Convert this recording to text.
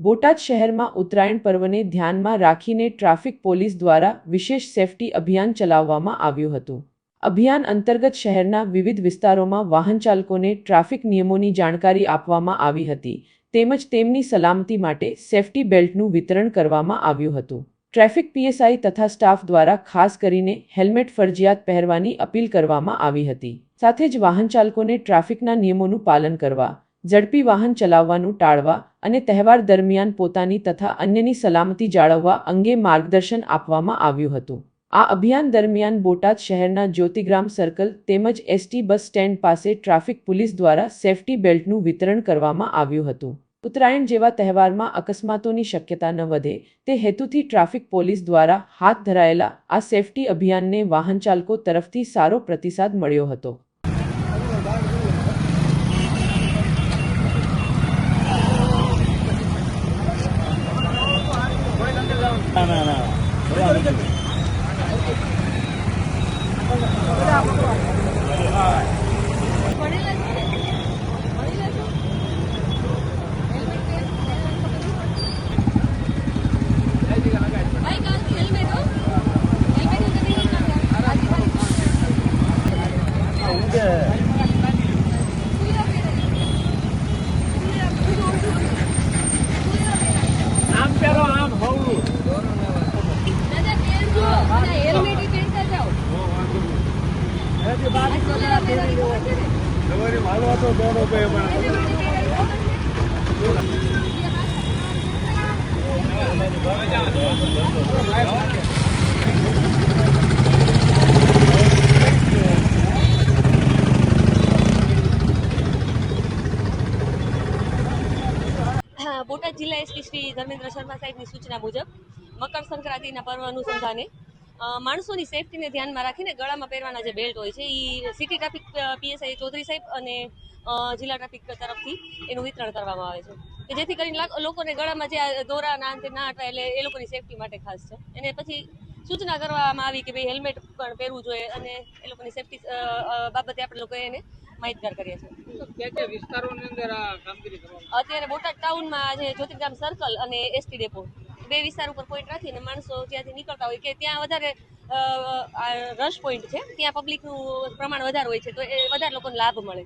બોટાદ શહેરમાં ઉત્તરાયણ પર્વને ધ્યાનમાં રાખીને ટ્રાફિક પોલીસ દ્વારા વિશેષ સેફટી અભિયાન ચલાવવામાં આવ્યું હતું. અભિયાન અંતર્ગત શહેરના વિવિધ વિસ્તારોમાં વાહન ચાલકોને ટ્રાફિક નિયમોની જાણકારી આપવામાં આવી હતી, તેમજ તેમની સલામતી માટે સેફટી બેલ્ટનું વિતરણ કરવામાં આવ્યું હતું. ટ્રાફિક પીએસઆઈ તથા સ્ટાફ દ્વારા ખાસ કરીને હેલ્મેટ ફરજિયાત પહેરવાની અપીલ કરવામાં આવી હતી. સાથે જ વાહન ચાલકોને ટ્રાફિકના નિયમોનું પાલન કરવા ઝડપી વાહન ચલાવવાનું ટાળવા અને તહેવાર દરમિયાન પોતાની તથા અન્યની સલામતી જાળવવા અંગે માર્ગદર્શન આપવામાં આવ્યું હતું. આ અભિયાન દરમિયાન બોટાદ શહેરના જ્યોતિગ્રામ સર્કલ તેમજ એસટી બસ સ્ટેન્ડ પાસે ટ્રાફિક પોલીસ દ્વારા સેફટી બેલ્ટનું વિતરણ કરવામાં આવ્યું હતું. ઉત્તરાયણ જેવા તહેવારમાં અકસ્માતોની શક્યતા ન વધે તે હેતુથી ટ્રાફિક પોલીસ દ્વારા હાથ ધરાયેલા આ સેફટી અભિયાનને વાહન ચાલકો તરફથી સારો પ્રતિસાદ મળ્યો હતો. ના ના ના ભાઈ બોટાદ જિલ્લા એસપી શ્રી ધર્મેન્દ્ર શર્મા સાહેબની સૂચના મુજબ મકર સંક્રાંતિના પર્વ અનુસંધાને માણસોની સેફટીને ધ્યાનમાં રાખીને ગળામાં પહેરવાના જે બેલ્ટ હોય છે એ સિટી ટ્રાફિક પીએસઆઈ ચૌધરી સાહેબ અને જિલ્લા ટ્રાફિક તરફથી એનું વિતરણ કરવામાં આવે છે. કે જેથી કરીને લોકોને ગળામાં જે દોરા ના અંતે ના અટવાય એટલે એ લોકોની સેફટી માટે ખાસ છે. અને પછી સૂચના કરવામાં આવી કે ભાઈ હેલ્મેટ પણ પહેરવું જોઈએ અને એ લોકોની સેફટી બાબતે આપણે લોકોએ એને માહિતગાર કરીએ છીએ અત્યારે બોટાદ ટાઉનમાં આજે જ્યોતિગ્રામ સર્કલ અને એસટી ડેપો બે વિસ્તાર ઉપર પોઈન્ટ રાખીને માણસો ત્યાંથી નીકળતા હોય કે ત્યાં વધારે રશ પોઈન્ટ છે. ત્યાં પબ્લિકનું પ્રમાણ વધારે હોય છે, તો એ વધારે લોકોને લાભ મળે.